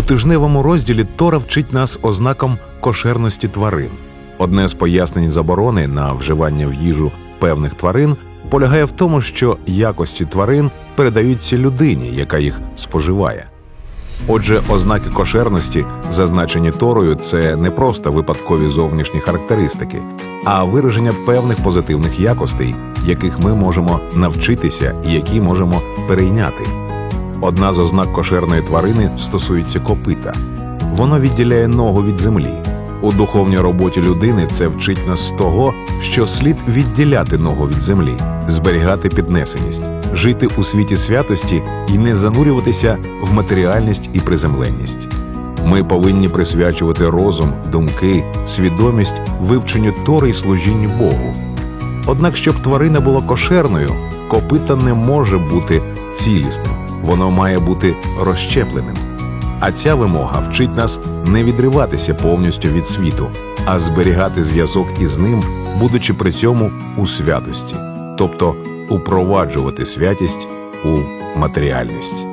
У тижневому розділі Тора вчить нас ознакам кошерності тварин. Одне з пояснень заборони на вживання в їжу певних тварин полягає в тому, що якості тварин передаються людині, яка їх споживає. Отже, ознаки кошерності, зазначені Торою, це не просто випадкові зовнішні характеристики, а вираження певних позитивних якостей, яких ми можемо навчитися і які можемо перейняти. Одна з ознак кошерної тварини стосується копита. Воно відділяє ногу від землі. У духовній роботі людини це вчить нас того, що слід відділяти ногу від землі, зберігати піднесеність, жити у світі святості і не занурюватися в матеріальність і приземленність. Ми повинні присвячувати розум, думки, свідомість вивченню Тори й служінню Богу. Однак, щоб тварина була кошерною, копита не може бути цілісним, воно має бути розщепленим. А ця вимога вчить нас не відриватися повністю від світу, а зберігати зв'язок із ним, будучи при цьому у святості, тобто упроваджувати святість у матеріальність.